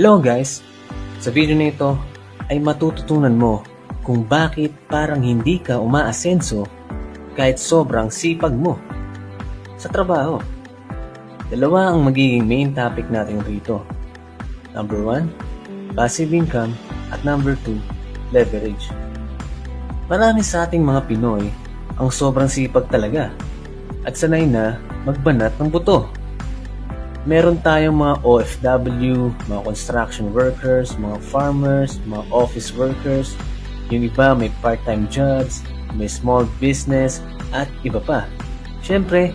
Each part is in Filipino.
Hello guys! Sa video na ito ay matututunan mo kung bakit parang hindi ka umaasenso kahit sobrang sipag mo sa trabaho. Dalawa ang magiging main topic natin rito. Number one, passive income at number two, leverage. Marami sa ating mga Pinoy ang sobrang sipag talaga at sanay na magbanat ng buto. Meron tayong mga OFW, mga construction workers, mga farmers, mga office workers, yung iba may part-time jobs, may small business, at iba pa. Siyempre,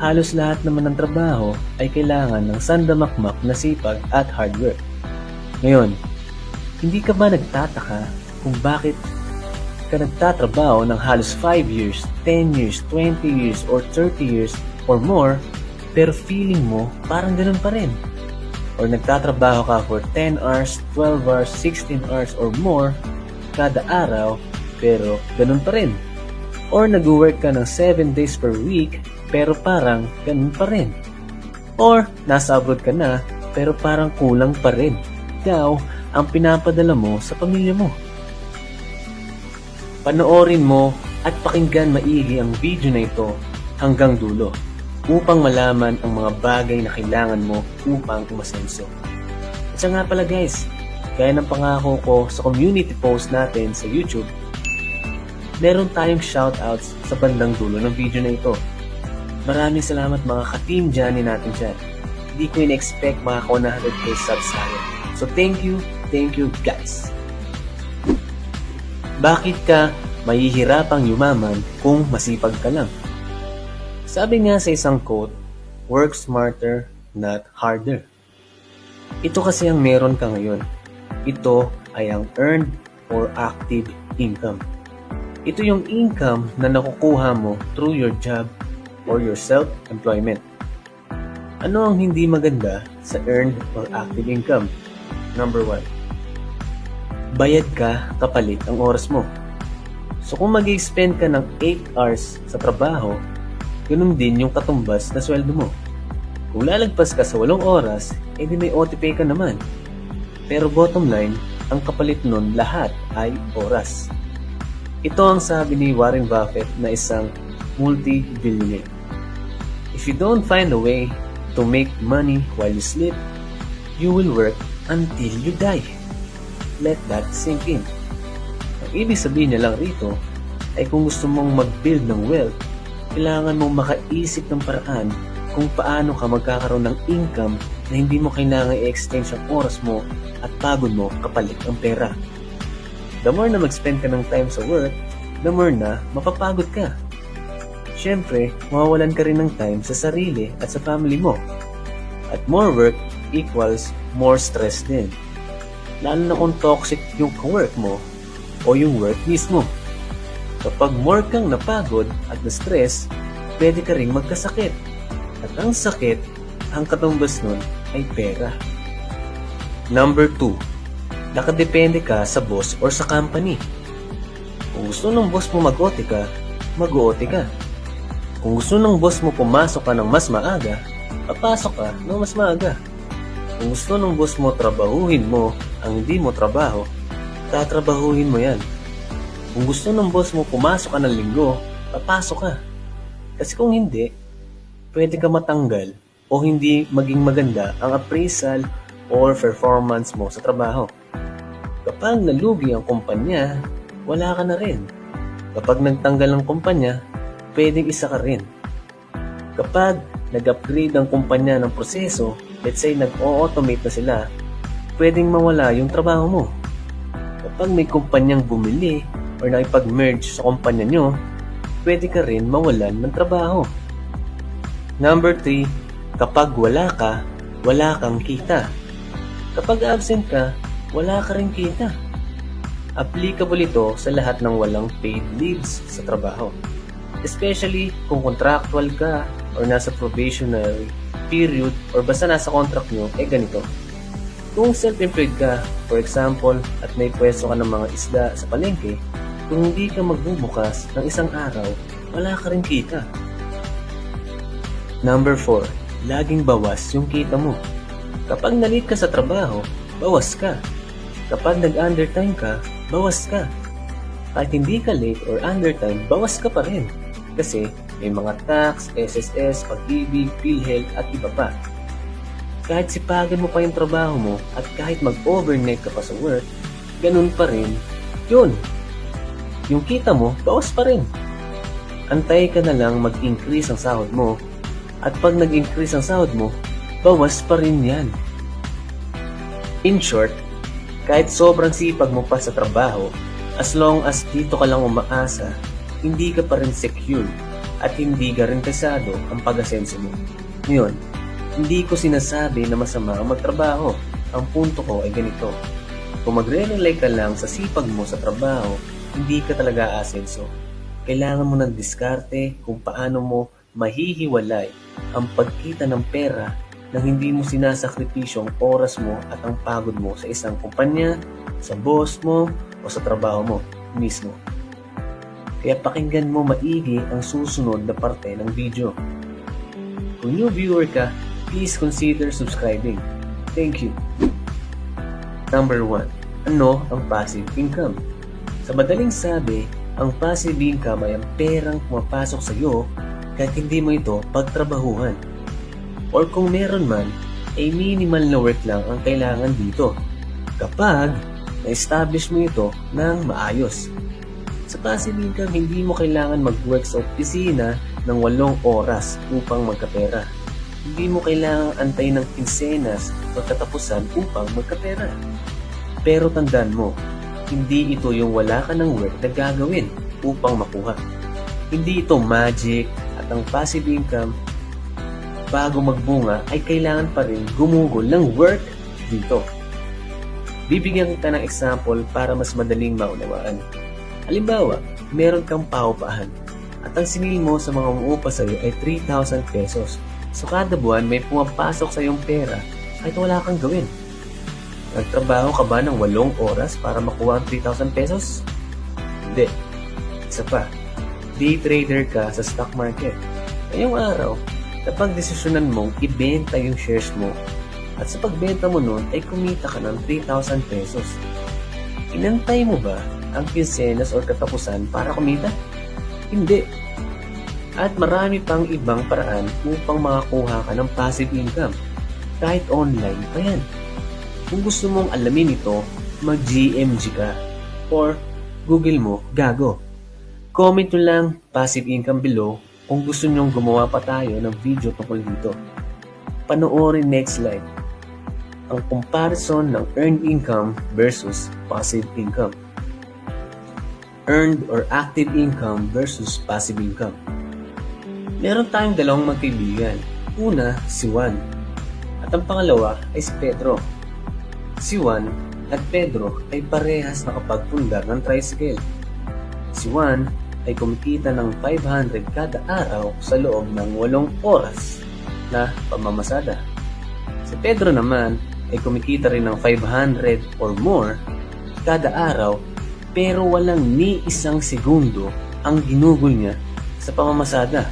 halos lahat naman ng trabaho ay kailangan ng sandamakmak na sipag at hard work. Ngayon, hindi ka ba nagtataka kung bakit ka nagtatrabaho ng halos 5 years, 10 years, 20 years, or 30 years or more pero feeling mo parang ganun pa rin. Or nagtatrabaho ka for 10 hours, 12 hours, 16 hours or more kada araw pero ganun pa rin. Or nag-work ka ng 7 days per week pero parang ganun pa rin. Or nasa abroad ka na pero parang kulang pa rin. Ikaw ang pinapadala mo sa pamilya mo. Panoorin mo at pakinggan maigi ang video na ito hanggang dulo upang malaman ang mga bagay na kailangan mo upang umasenso. At siya nga pala guys, gaya ng pangako ko sa community post natin sa YouTube, meron tayong shoutouts sa bandang dulo ng video na ito. Maraming salamat mga ka-team Johnny natin dyan. Hindi ko in-expect mga 100k subs tayo. So thank you, thank you guys. Bakit ka mahihirapang yumaman kung masipag ka lang? Sabi nga sa isang quote, work smarter, not harder. Ito kasi ang meron ka ngayon. Ito ay ang earned or active income. Ito yung income na nakukuha mo through your job or your self-employment. Ano ang hindi maganda sa earned or active income? Number one, bayad ka kapalit ang oras mo. So kung mag spend ka ng 8 hours sa trabaho, ganun din yung katumbas na sweldo mo. Kung lalagpas ka sa 8 oras, edi may OT pay ka naman. Pero bottom line, ang kapalit nun lahat ay oras. Ito ang sabi ni Warren Buffett na isang multi-billionaire. If you don't find a way to make money while you sleep, you will work until you die. Let that sink in. Ang ibig sabihin niya lang rito ay kung gusto mong mag-build ng wealth, kailangan mong makaisip ng paraan kung paano ka magkakaroon ng income na hindi mo kailangan i-exchange ang oras mo at pagod mo kapalit ang pera. The more na mag-spend ka ng time sa work, the more na mapapagod ka. Siyempre, mawawalan ka rin ng time sa sarili at sa family mo. At more work equals more stress din. Lalo na kung toxic yung work mo o yung work mismo. Kapag more kang napagod at na-stress, pwede ka rin magkasakit. At ang sakit, ang katumbas nun ay pera. Number 2. Nakadepende ka sa boss or sa company. Kung gusto ng boss mo mag-OT ka, mag-OT ka. Kung gusto ng boss mo pumasok ka ng mas maaga, papasok ka ng mas maaga. Kung gusto ng boss mo trabahuhin mo ang hindi mo trabaho, tatrabahuhin mo yan. Kung gusto ng boss mo pumasok ka ng linggo, papasok ka. Kasi kung hindi, pwede ka matanggal o hindi maging maganda ang appraisal or performance mo sa trabaho. Kapag nalugi ang kumpanya, wala ka na rin. Kapag nagtanggal ang kumpanya, pwedeng isa ka rin. Kapag nag-upgrade ang kumpanya ng proseso, let's say nag-automate na sila, pwedeng mawala yung trabaho mo. Kapag may kumpanyang bumili or nakipag-merge sa kumpanya nyo, pwede ka rin mawalan ng trabaho. Number 3, kapag wala ka, wala kang kita. Kapag absent ka, wala ka rin kita. Applicable ito sa lahat ng walang paid leaves sa trabaho. Especially kung contractual ka or nasa probationary period or basta nasa contract nyo, eh ganito. Kung self-employed ka, for example, at may pwesto ka ng mga isda sa palengke, kung hindi ka magbubukas ng isang araw, wala ka rin kita. Number 4. Laging bawas yung kita mo. Kapag nalit ka sa trabaho, bawas ka. Kapag nag-undertime ka, bawas ka. Kahit hindi ka late or undertime, bawas ka pa rin. Kasi may mga tax, SSS, pag-ibig, PhilHealth at iba pa. Kahit sipagan mo pa yung trabaho mo at kahit mag-overnight ka pa sa work, ganun pa rin, yun. Yung kita mo, bawas pa rin. Antay ka na lang mag-increase ang sahod mo at pag nag-increase ang sahod mo, bawas pa rin yan. In short, kahit sobrang sipag mo pa sa trabaho, as long as dito ka lang umaasa, hindi ka pa rin secure at hindi garantisado ang pag-asenso mo. Ngayon, hindi ko sinasabi na masama ang magtrabaho. Ang punto ko ay ganito. Kung magre-rely ka lang sa sipag mo sa trabaho, hindi ka talaga asenso. Kailangan mo ng diskarte kung paano mo mahihiwalay ang pagkita ng pera na hindi mo sinasakripisyo ang oras mo at ang pagod mo sa isang kumpanya, sa boss mo, o sa trabaho mo mismo. Kaya pakinggan mo maigi ang susunod na parte ng video. Kung new viewer ka, please consider subscribing. Thank you. Number 1. Ano ang passive income? Sa madaling sabi, ang passive income ay ang perang pumapasok sa iyo kahit hindi mo ito pagtrabahuhan. Or kung meron man, ay minimal na work lang ang kailangan dito. Kapag na-establish mo ito ng maayos. Sa passive income, hindi mo kailangan mag-work sa opisina ng walong oras upang magkapera. Hindi mo kailangan antay ng kinsenas o katapusan upang magkapera. Pero tandaan mo, hindi ito yung wala ka ng work na gagawin upang makuha. Hindi ito magic at ang passive income bago magbunga ay kailangan pa rin gumugol ng work dito. Bibigyan kita ng example para mas madaling maunawaan. Halimbawa, meron kang paupahan at ang sinil mo sa mga umuupa sa iyo ay 3,000 pesos. So kada buwan may pumapasok sa iyong pera kahit wala kang gawin. Nagtrabaho ka ba ng 8 oras para makuha ang 3,000 pesos? Hindi. Isa pa, day trader ka sa stock market. Ngayong araw, kapag desisyonan mong ibenta yung shares mo at sa pagbenta mo nun ay kumita ka ng 3,000 pesos. Inantay mo ba ang kinsenas o katapusan para kumita? Hindi. At marami pang ibang paraan upang makakuha ka ng passive income. Kahit online pa yan. Kung gusto mong alamin ito, mag-GMG ka. Or Google mo, gago. Comment nyo lang passive income below kung gusto nyong gumawa pa tayo ng video tungkol dito. Panoorin next slide. Ang comparison ng earned income versus passive income. Earned or active income versus passive income. Meron tayong dalawang magkaibigan. Una, si Juan. At ang pangalawa ay si Pedro. Si Juan at Pedro ay parehas nakapagpundar ng tricycle. Si Juan ay kumikita ng 500 kada araw sa loob ng 8 oras na pamamasada. Si Pedro naman ay kumikita rin ng 500 or more kada araw pero walang ni isang segundo ang ginugol niya sa pamamasada.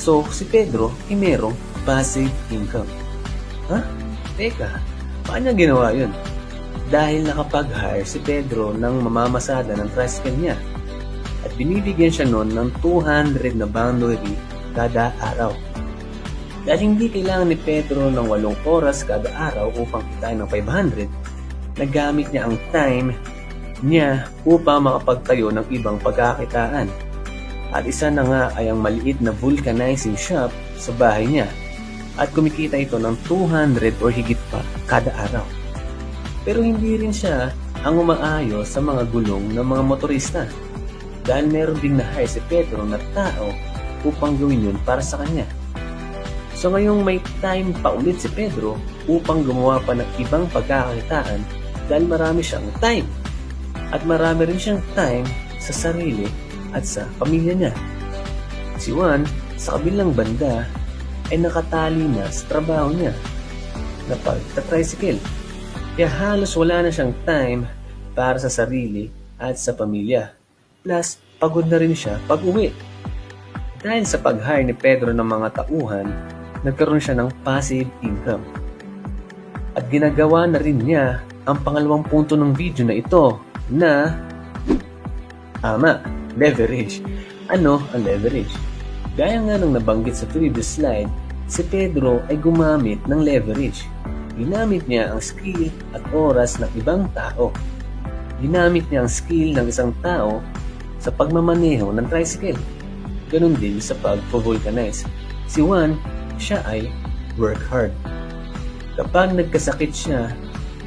So, si Pedro ay merong passive income. Ha? Teka, paano niya ginawa yun? Dahil nakapag-hire si Pedro ng mamamasada ng tricycle niya at binibigyan siya noon ng 200 na boundary kada araw. Dahil hindi kailangan ni Pedro ng 8 oras kada araw upang kitain ng 500, nagamit niya ang time niya upang makapagtayo ng ibang pagkakitaan. At isa na nga ay ang maliit na vulcanizing shop sa bahay niya at kumikita ito ng 200 or higit pa kada araw. Pero hindi rin siya ang umaayos sa mga gulong ng mga motorista dahil meron ding na-hire si Pedro na tao upang gawin yun para sa kanya. So ngayong may time pa ulit si Pedro upang gumawa pa ng ibang pagkakakitaan dahil marami siyang time. At marami rin siyang time sa sarili at sa pamilya niya. Si Juan, sa kabilang banda, ay nakatali na sa trabaho niya na pagta-tricycle. Kaya halos wala na siyang time para sa sarili at sa pamilya. Plus, pagod na rin siya pag uwi. Dahil sa pag-hire ni Pedro ng mga tauhan, nagkaroon siya ng passive income. At ginagawa na rin niya ang pangalawang punto ng video na ito na Ama, leverage. Ano ang leverage? Gaya nga ng nabanggit sa previous slide, si Pedro ay gumamit ng leverage. Ginamit niya ang skill at oras ng ibang tao. Ginamit niya ang skill ng isang tao sa pagmamaneho ng tricycle. Ganon din sa pag-vulcanize. Si Juan, siya ay work hard. Kapag nagkasakit siya,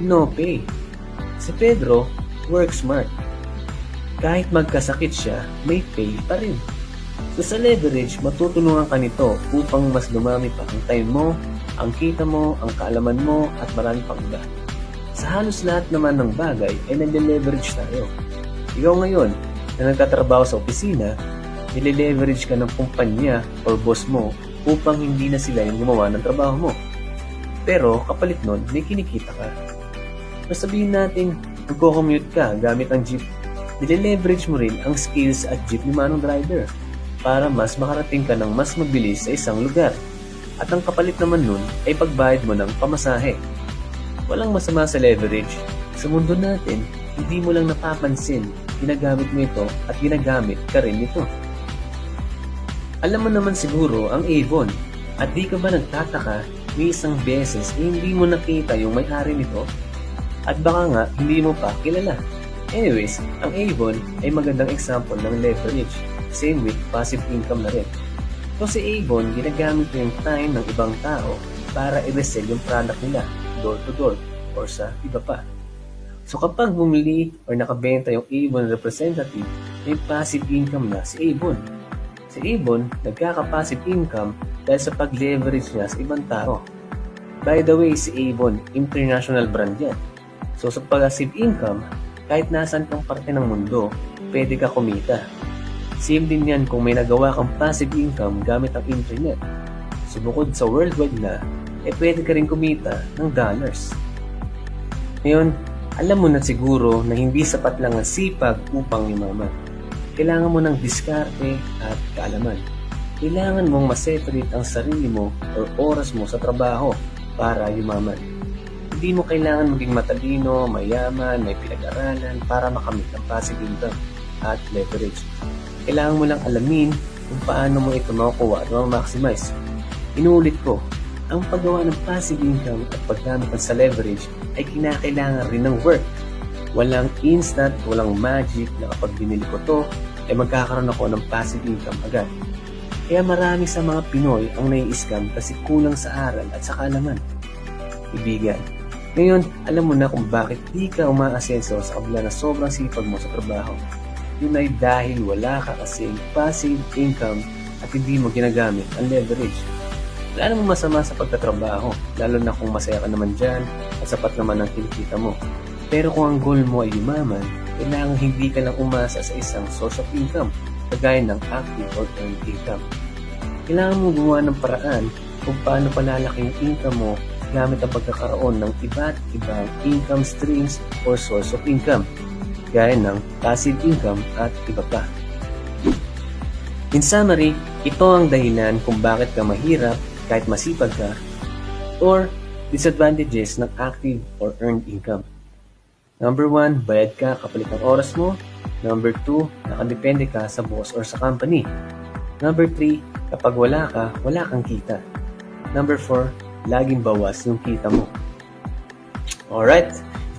no pay. Si Pedro, work smart. Kahit magkasakit siya, may pay pa rin. So sa leverage, matutulungan ka nito upang mas dumami pa ang time mo, ang kita mo, ang kaalaman mo, at marami pang iba. Sa halos lahat naman ng bagay ay nag-leverage tayo. Ikaw ngayon na nagtatrabaho sa opisina, nile-leverage ka ng kumpanya or boss mo upang hindi na sila yung gumawa ng trabaho mo. Pero kapalit nun, may kinikita ka. Mas sabihin natin, nagko-commute ka gamit ang jeep, nile-leverage mo rin ang skills at jeep ni manong driver para mas makarating ka ng mas mabilis sa isang lugar. At ang kapalit naman nun ay pagbayad mo ng pamasahe. Walang masama sa leverage. Sa mundo natin, hindi mo lang napapansin, ginagamit mo ito at ginagamit ka rin ito. Alam mo naman siguro ang Avon at di ka ba nagtataka may isang beses eh, hindi mo nakita yung may-ari nito? At baka nga hindi mo pa kilala. Anyways, ang Avon ay magandang example ng leverage. Same with passive income na rin. So si Avon, ginagamit niya yung time ng ibang tao para i-resell yung product nila door to door or sa iba pa. So kapag bumili or nakabenta yung Avon representative, may passive income na si Avon. Si Avon, nagkaka-passive income dahil sa pag-leverage niya sa ibang tao. By the way, si Avon, international brand yan. So sa passive income, kahit nasan kang parte ng mundo, pwede ka kumita. Same din yan kung may nagawa kang passive income gamit ang internet. So bukod sa worldwide na, eh pwede ka rin kumita ng dollars. Ngayon, alam mo na siguro na hindi sapat lang ang sipag upang yumaman. Kailangan mo ng diskarte at kaalaman. Kailangan mong maseparate ang sarili mo or oras mo sa trabaho para yumaman. Hindi mo kailangan maging matalino, mayaman, may pinag-aralan para makamit ang passive income at leverage. Kailangan mo lang alamin kung paano mo ito makukuha at ma-maximize. Inuulit ko, ang paggawa ng passive income at paggamit ng sa leverage ay kinakailangan rin ng work. Walang instant, walang magic na kapag binili ko to, ay magkakaroon ako ng passive income agad. Kaya marami sa mga Pinoy ang nai-scam kasi kulang sa aral at sa kaalaman. Ibigan, ngayon, alam mo na kung bakit di ka umaasenso sa kabila na sobrang sipag mo sa trabaho. Yun ay dahil wala ka kasing passive income at hindi mo ginagamit ang leverage. Wala namang masama sa pagtatrabaho, lalo na kung masaya ka naman dyan at sapat naman ang kinikita mo. Pero kung ang goal mo ay yumaman, kailangan hindi ka lang umasa sa isang source of income, kagaya ng active or earned income. Kailangan mo gumawa ng paraan kung paano palalaki yung income mo gamit ang pagkakaroon ng iba't ibang income streams or source of income, gaya ng passive income at iba pa. In summary, ito ang dahilan kung bakit ka mahirap kahit masipag ka or disadvantages ng active or earned income. Number one, bayad ka kapalit ng oras mo. Number two, nakadepende ka sa boss or sa company. Number three, kapag wala ka, wala kang kita. Number four, laging bawas yung kita mo. Alright,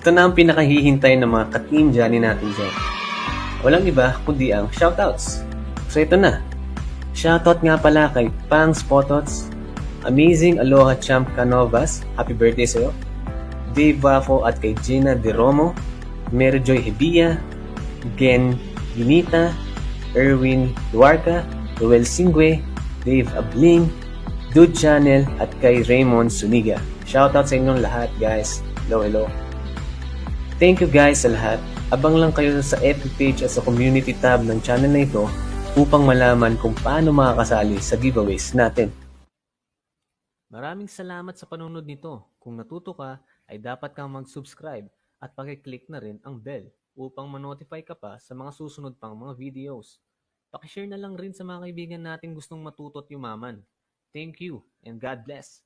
ito na ang pinakahihintay ng mga ka-team Johnny natin dyan. Walang iba kundi ang shoutouts. So ito na. Shoutout nga pala kay Pang Spotots, Amazing Aloha Champ Canovas, happy birthday sa'yo. Dave Wafo at kay Gina De Romo, Mary Joy Hebia, Gen Ginita, Erwin Duarca, Ruel Singwe, Dave Abling, Dude Channel at kay Raymond Suniga. Shoutout sa inyong lahat guys. Hello, hello. Thank you guys sa lahat. Abang lang kayo sa FB page at sa community tab ng channel na ito upang malaman kung paano makakasali sa giveaways natin. Maraming salamat sa panunod nito. Kung natuto ka, ay dapat kang mag-subscribe at pakiclick na rin ang bell upang ma-notify ka pa sa mga susunod pang mga videos. Pakishare na lang rin sa mga kaibigan natin gustong matuto at yumaman. Thank you and God bless.